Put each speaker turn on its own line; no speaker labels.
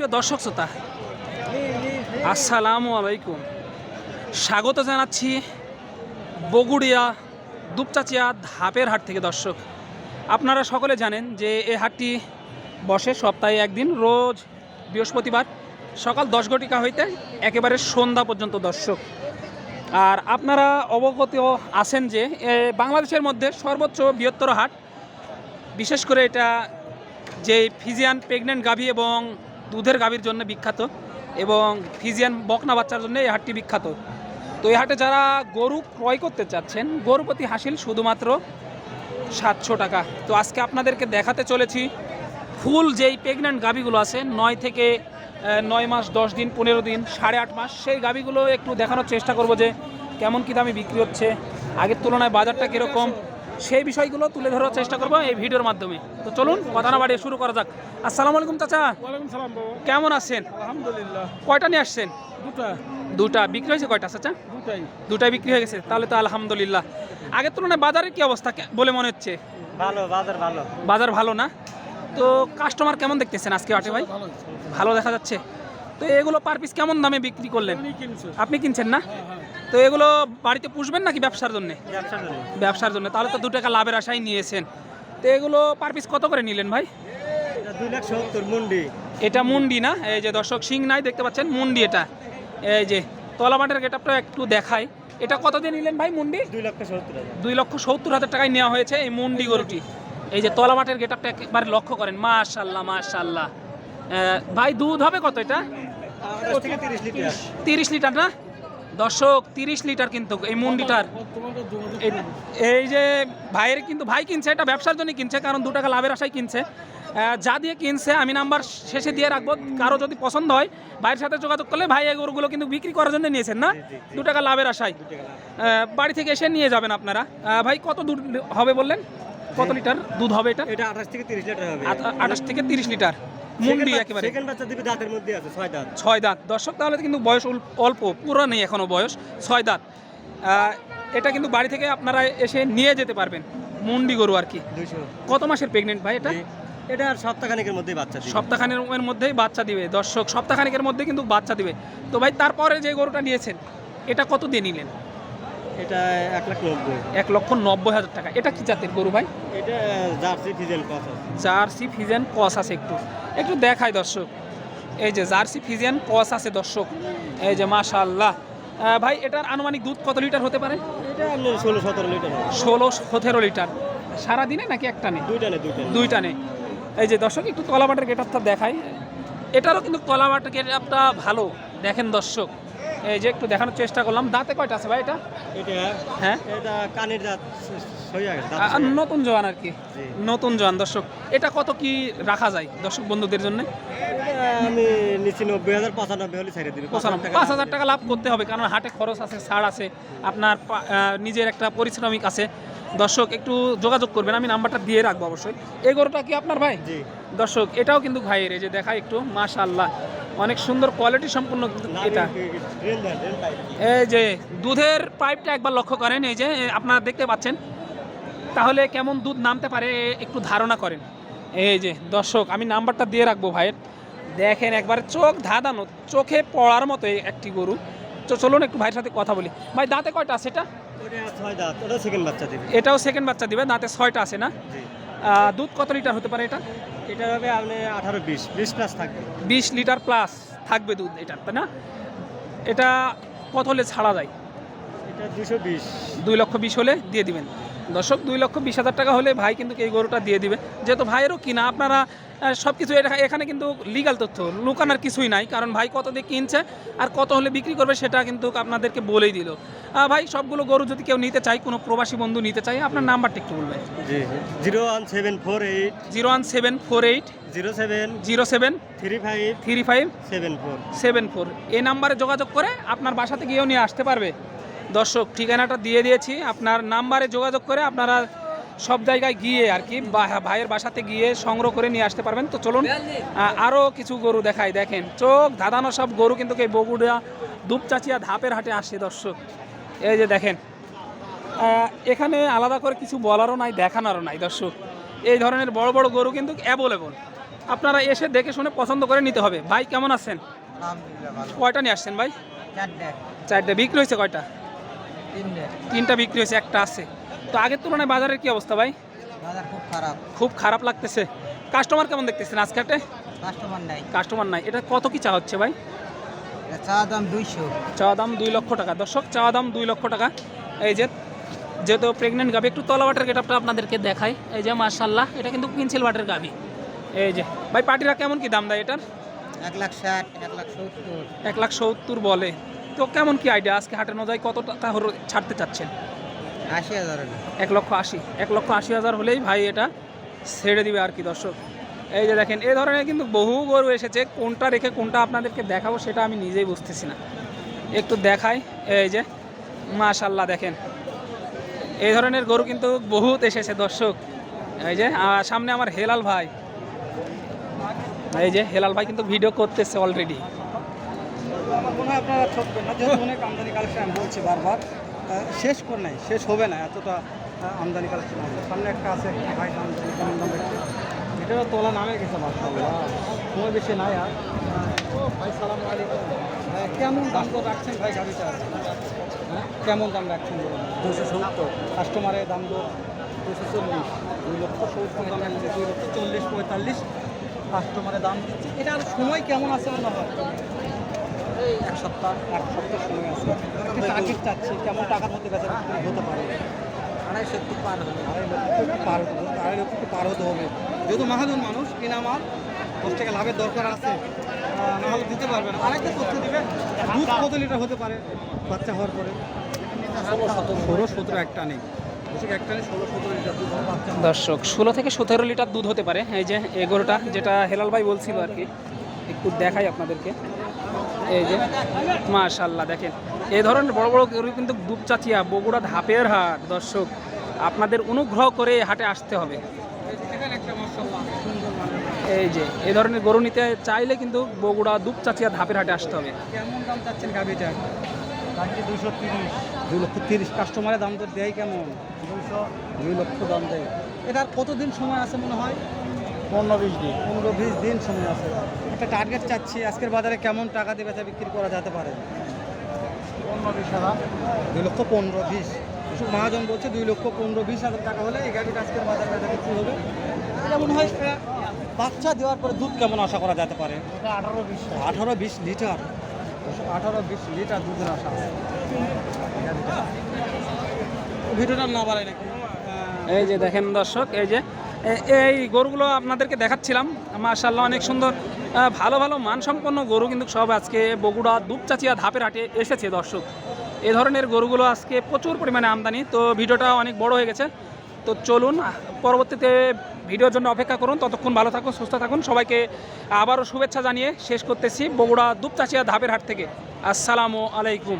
প্রিয় দর্শক শ্রোতা, আসসালামু আলাইকুম। স্বাগত জানাচ্ছি বগুড়িয়া দুপচাচিয়া ধাপের হাট থেকে। দর্শক, আপনারা সকলে জানেন যে এই হাটটি বসে সপ্তাহে একদিন, রোজ বৃহস্পতিবার সকাল দশ ঘটিকা হইতে একেবারে সন্ধ্যা পর্যন্ত। দর্শক, আর আপনারা অবগত আছেন যে বাংলাদেশের মধ্যে সর্বোচ্চ বৃহত্তর হাট, বিশেষ করে এটা যে ফিজিয়ান প্রেগনেন্ট গাভী এবং দুধের গাভীর জন্য বিখ্যাত এবং ফিজিয়ান বকনা বাচ্চার জন্য এই হাটটি বিখ্যাত। তো এই হাটে যারা গরু ক্রয় করতে চাচ্ছেন, গরু প্রতি হাসিল শুধুমাত্র সাতশো টাকা। তো আজকে আপনাদেরকে দেখাতে চলেছি ফুল যেই প্রেগনেন্ট গাভীগুলো আছে, নয় থেকে নয় মাস, দশ দিন, পনেরো দিন, সাড়ে আট মাস, সেই গাভীগুলো একটু দেখানোর চেষ্টা করব যে কেমন কী দামে বিক্রি হচ্ছে। আগের তুলনায় বাজারটা কীরকম? সেই বিষয়গুলো তুলে ধরার চেষ্টা করব এই ভিডিওর মাধ্যমে। তো চলুন কথা না বাড়িয়ে শুরু করা যাক। আসসালামু আলাইকুম চাচা।
ওয়ালাইকুম সালাম বাবু।
কেমন আছেন?
আলহামদুলিল্লাহ।
কয়টা নিয়ে আসছেন?
দুটা।
দুটা। বিক্রি হয়েছে কয়টা চাচা?
দুটাই।
দুটাই বিক্রি হয়ে গেছে। তাহলে তো আলহামদুলিল্লাহ। আগের তুলনায় বাজারের কি অবস্থা বলে মনে হচ্ছে?
ভালো বাজার ভালো।
বাজার ভালো না? তো কাস্টমার কেমন দেখতেছেন আজকে হাটে ভাই?
ভালো
ভালো দেখা যাচ্ছে। তো এগুলো পার পিস কেমন দামে বিক্রি করলেন? আপনি কিনছেন না?
হ্যাঁ হ্যাঁ।
তো এগুলো বাড়িতে পুষবেন নাকি ব্যবসার জন্য?
ব্যবসার জন্য।
ব্যবসার জন্য। তাহলে তো দু টাকা লাভের আশাই নিয়েছেন। তো এগুলো পার পিস কত করে নিলেন ভাই?
এটা দুই লাখ সত্তর মুন্ডি।
এটা মুন্ডি না? এই যে দর্শক সিং নাই দেখতে পাচ্ছেন? মুন্ডি এটা। এই যে তলামাটের গেটআপটা একটু দেখাই। এটা কত দিয়ে নিলেন ভাই মুন্ডি?
দুই লক্ষ সত্তর হাজার।
দুই লক্ষ সত্তর হাজার টাকায় নেওয়া হয়েছে এই মুন্ডি গরুটি। এই যে তলামাটের গেটআপটা একবারে লক্ষ্য করেন। মাশাল্লাহ মাশাল্লাহ। ভাই দুধ হবে কত এটা?
তিরিশ লিটার
না? দর্শক তিরিশ লিটার কিন্তু এই মুন্ডিটার। এই- যে ভাইয়ের কিন্তু ভাই কিনছে এটা ব্যবসার জন্য কিনছে কারণ দু টাকা লাভের আশায় কিনছে। যা দিয়ে কিনছে আমি নাম্বার শেষে দিয়ে রাখব। কারও যদি পছন্দ হয় ভাইয়ের সাথে যোগাযোগ করলে ভাই এই গরুগুলো কিন্তু বিক্রি করার জন্য নিয়েছেন না। দু টাকা লাভের আশায়। বাড়ি থেকে এসে নিয়ে যাবেন আপনারা। ভাই কত দুধ হবে বললেন? কত লিটার দুধ হবে এটা?
এটা আঠাশ থেকে তিরিশ লিটার হবে।
আঠাশ থেকে তিরিশ লিটার। মুন্ডি একেবারে।
সেকেন্ড বাচ্চা দিবে দাঁতের মধ্যে আছে ছয় দাঁত।
ছয় দাঁত। দর্শক তাহলে কিন্তু বয়স অল্প পুরো নেই এখনও বয়স ছয় দাঁত। এটা কিন্তু বাড়ি থেকে আপনারা এসে নিয়ে যেতে পারবেন মুন্ডি গরু আর কি। কত মাসের প্রেগনেন্ট ভাই এটা?
এটা আর সপ্তাহখানেকের মধ্যেই বাচ্চা দিবে।
সপ্তাহখানের মধ্যেই বাচ্চা দিবে। দর্শক সপ্তাহখানেকের মধ্যে কিন্তু বাচ্চা দিবে। তো ভাই তারপরে যে গরুটা নিয়েছেন এটা কত দিয়ে নিলেন?
এটা এক লাখ নব্বই।
এক লক্ষ নব্বই হাজার টাকা। এটা কি জাতের গরু ভাই?
এটা জার্সি ফিজেল কথা
জার্সি ফিজিয়ান কস আছে একটু। একটু দেখায় দর্শক। এই যে জার্সি ফিজিয়ান কস আছে দর্শক। এই যে মাশাল্লাহ ভাই এটার আনুমানিক দুধ কত লিটার হতে পারে?
এটা আপনার ষোলো সতেরো লিটার
ষোলো সতেরো লিটার। সারাদিনে নাকি একটা নেই?
দুইটা নেই দুইটা নেই।
এই যে দর্শক একটু তলাবাটের গেটআপটা দেখাই। এটারও কিন্তু তলাবাটের গেটআপটা ভালো। দেখেন দর্শক। এই যে একটু দেখানোর চেষ্টা করলাম। দাঁতে কয়টা আছে ভাই এটা?
এটা
হ্যাঁ?
এটা কানের দাঁত সইয়া গেছে দাঁত
আর নতুন জোয়ান আর কি। নতুন জোয়ান দর্শক। এটা কত কি রাখা যায় দর্শক বন্ধুদের জন্য?
আমি নিচ্ছি নব্বই হাজার পঁচানব্বই হলে ছেড়ে দিবি।
পাঁচ হাজার টাকা লাভ করতে হবে কারণ হাটে খরচ আছে ছাড় আছে আপনার নিজের একটা পরিশ্রমিক আছে। দর্শক একটু যোগাযোগ করবেন আমি নাম্বারটা দিয়ে রাখব অবশ্যই। এই গরুটা কি আপনার ভাই?
জি।
দর্শক এটাও কিন্তু ভাইয়ের এই যে দেখা একটু মাশাআল্লাহ। অনেক সুন্দর কোয়ালিটি সম্পূর্ণ এটা। এই যে দুধের পাইপটা একবার লক্ষ্য করেন এই যে আপনারা দেখতে পাচ্ছেন। তাহলে কেমন দুধ নামতে পারে একটু ধারণা করেন। এই যে দর্শক আমি নাম্বারটা দিয়ে রাখব ভাইয়ের। দেখেন একবার চোখ ধাঁধানো চোখে পড়ার মতো একটি গরু। তো চলুন একটু ভাইয়ের সাথে কথা বলি। ভাই দাঁতে কয়টা আছে এটা। এটাও সেকেন্ড বাচ্চা দিবে দাঁতে ছয়টা আছে না? দুধ কত লিটার হতে পারে এটা?
এটা হবে আপনি আঠারো বিশ বিশ প্লাস থাকবে।
বিশ লিটার প্লাস থাকবে দুধ এটা তাই না? এটা কত হলে ছাড়া যায়?
এটা দুশো বিশ।
দুই লক্ষ বিশ হলে দিয়ে দিবেন। দর্শক দুই লক্ষ বিশ হাজার টাকা হলে ভাই কিন্তু এই গরুটা দিয়ে দিবে। যেহেতু ভাইয়েরও কিনা আপনারা সব কিছু এখানে কিন্তু লিগাল তথ্য লুকানোর কিছুই নাই কারণ ভাই কত দিয়ে কিনছে আর কত হলে বিক্রি করবে সেটা কিন্তু আপনাদেরকে বলেই দিল। ভাই সবগুলো গরু যদি কেউ নিতে চায় কোনো প্রবাসী বন্ধু নিতে চায় আপনার নাম্বারটা একটু বলবেন।
জি। Zero one seven four eight.
Zero one seven four eight.
Zero seven.
Zero seven.
Three five.
Three five.
Seven four.
Seven four. এই নাম্বারে যোগাযোগ করে আপনার বাসাতে গিয়েও নিয়ে আসতে পারবে। দর্শক ঠিকানাটা দিয়ে দিয়েছি। আপনার নাম্বারে যোগাযোগ করে আপনারা সব জায়গায় গিয়ে আর কি বা- ভাইয়ের বাসাতে গিয়ে সংগ্রহ করে নিয়ে আসতে পারবেন। তো চলুন আরও কিছু গরু দেখাই। দেখেন চোখ ধাঁধানো সব গরু কিন্তু এই বগুড়া দুপচাচিয়া ধাপের হাটে আসে দর্শক। এই যে দেখেন এখানে আলাদা করে কিছু বলারও নাই দেখানোরও নাই দর্শক। এই ধরনের বড় বড় গরু কিন্তু অ্যাভেলেবল আপনারা এসে দেখে শুনে পছন্দ করে নিতে হবে। ভাই কেমন আছেন? কয়টা নিয়ে আসছেন ভাই?
চারটে।
বিক্রি হয়েছে কয়টা?
তিনটে।
তিনটা বিক্রি হয়েছে একটা আছে। তো আগের তুলনায় বাজারের কি অবস্থা ভাই?
বাজার খুব খারাপ।
খুব খারাপ লাগতেছে। কাস্টমার কেমন দেখতেছেন আজকাটে
কাস্টমার নাই।
কাস্টমার নাই। এটা কত কি চা হচ্ছে ভাই?
চা দাম দুইশো।
চাওয়া দাম দুই লক্ষ টাকা। দর্শক চাওয়া দাম দুই লক্ষ টাকা। এই যে যেহেতু প্রেগনেন্ট গাভি একটু তলাবাটের গেটআপটা আপনাদেরকে দেখাই। এই যে মার্শাল্লাহ এটা কিন্তু পেন্সিল বাটের গাভি। এই যে ভাই পার্টিরা কেমন কি দাম দেয় এটার?
এক লাখ ষাট এক লাখ সত্তর।
এক লাখ সত্তর বলে। তো কেমন কি আইডিয়া আজকে হাটের নজায় কত টাকা ছাড়তে চাচ্ছেন?
আশি হাজার
এক লক্ষ আশি। এক লক্ষ আশি হাজার হলেই ভাই এটা ছেড়ে দিবে আর কি দর্শক। এই যে দেখেন এই ধরনের কিন্তু বহু গরু এসেছে। কোনটা রেখে কোনটা আপনাদেরকে দেখাবো সেটা আমি নিজেই বুঝতেছি না। একটু দেখাই। এই যে মাশাল্লাহ দেখেন। এই ধরনের গরু কিন্তু বহুত এসেছে দর্শক। এই যে সামনে আমার হেলাল ভাই। এই যে হেলাল ভাই কিন্তু ভিডিও করতেছে অলরেডি
আমার মনে হয় আপনারা ঠকবেন না। যেহেতু অনেক আমদানি কালেকশন আমি বলছি বারবার শেষ করে নাই শেষ হবে না এতটা আমদানি কালেকশন আছে সামনে একটা আছে ভাই দাম জানি কেমন দাম এটারও তোলা নামে গেছে মাসাল্লাহ সময় বেশি নাই আর। ভাই সালাম আলাইকুম। কেমন দাম তো রাখছেন ভাই গাড়িটা? হ্যাঁ কেমন দাম রাখছেন দুশো সত্তর। কাস্টমারের দাম তো দুশো চল্লিশ দুই লক্ষ সত্তর দাম রাখছে দুই লক্ষ চল্লিশ পঁয়তাল্লিশ। কাস্টমারের দাম দিচ্ছে। আর সময় কেমন আছে মনে হয়? এই এক সপ্তাহ এক সপ্তাহ সময় আছে। একটা টার্গেট চাচ্ছি কেমন টাকার মধ্যে বেচা বিক্রি হতে পারে আড়াই সত্তর পার হবে। আড়াই লক্ষ একটু পার হতে হবে আড়াই লক্ষ একটু পার হতে হবে। যেহেতু মাহাজন মানুষ কিনা মাল দশ টাকা লাভের দরকার আছে আহ, না হলে দিতে পারবে না। আরেকটা তথ্য দিবে দুধ কত লিটার হতে পারে বাচ্চা হওয়ার পরে? ষোলো সতেরো। একটা নেই বেশি একটা নেই ষোলো সতেরো লিটার দুধ
দর্শক ষোলো থেকে সতেরো লিটার দুধ হতে পারে। এই যে এগারোটা যেটা হেলাল ভাই বলছিল আর কি একটু দেখাই আপনাদেরকে। এই যে মাশাল্লাহ দেখেন। এই ধরনের বড় বড় গরু কিন্তু দুপচাচিয়া বগুড়া ধাপের হাট দর্শক আপনাদের অনুগ্রহ করে হাটে আসতে হবে। এই যে এই ধরনের গরু নিতে চাইলে কিন্তু বগুড়া দুপচাচিয়া ধাপের হাটে আসতে হবে।
কেমন দাম চাচ্ছেন দুশো তিরিশ। দুই লক্ষ তিরিশ কাস্টমারের দাম তো দেয় কেমন? দুইশো দুই লক্ষ দাম দেয়। এটার কতদিন সময় আছে মনে হয়? পনেরো বিশ দিন। পনেরো বিশ দিন সময় আছে। একটা টার্গেট চাচ্ছি, আজকের বাজারে কেমন টাকা দিয়ে বেচা বিক্রি করা যেতে পারে? দুই লক্ষ পনেরো বিশ। মহাজন বলছে দুই লক্ষ পনেরো বিশ হাজার টাকা হলে এই গাড়িটা আজকের বাজারে বেচা বিক্রি হবে। এটা মনে হয় বাচ্চা দেওয়ার পরে দুধ কেমন আশা করা যেতে পারে? আঠারো বিশ আঠারো বিশ লিটার। আঠারো বিশ লিটার দুধের আশা ভিডিওটা না বাড়াই নাকি?
এই যে দেখেন দর্শক, এই যে এই গরুগুলো আপনাদেরকে দেখাচ্ছিলাম। মাশাল্লাহ অনেক সুন্দর ভালো ভালো মানসম্পন্ন গরু কিন্তু সব আজকে বগুড়া দুপচাচিয়া ধাপের হাটে এসেছে দর্শক। এ ধরনের গরুগুলো আজকে প্রচুর পরিমাণে আমদানি, তো ভিডিওটা অনেক বড় হয়ে গেছে। তো চলুন পরবর্তীতে ভিডিওর জন্য অপেক্ষা করুন। ততক্ষণ ভালো থাকুন, সুস্থ থাকুন। সবাইকে আবারও শুভেচ্ছা জানিয়ে শেষ করতেছি বগুড়া দুপচাচিয়া ধাপের হাট থেকে। আসসালামু আলাইকুম।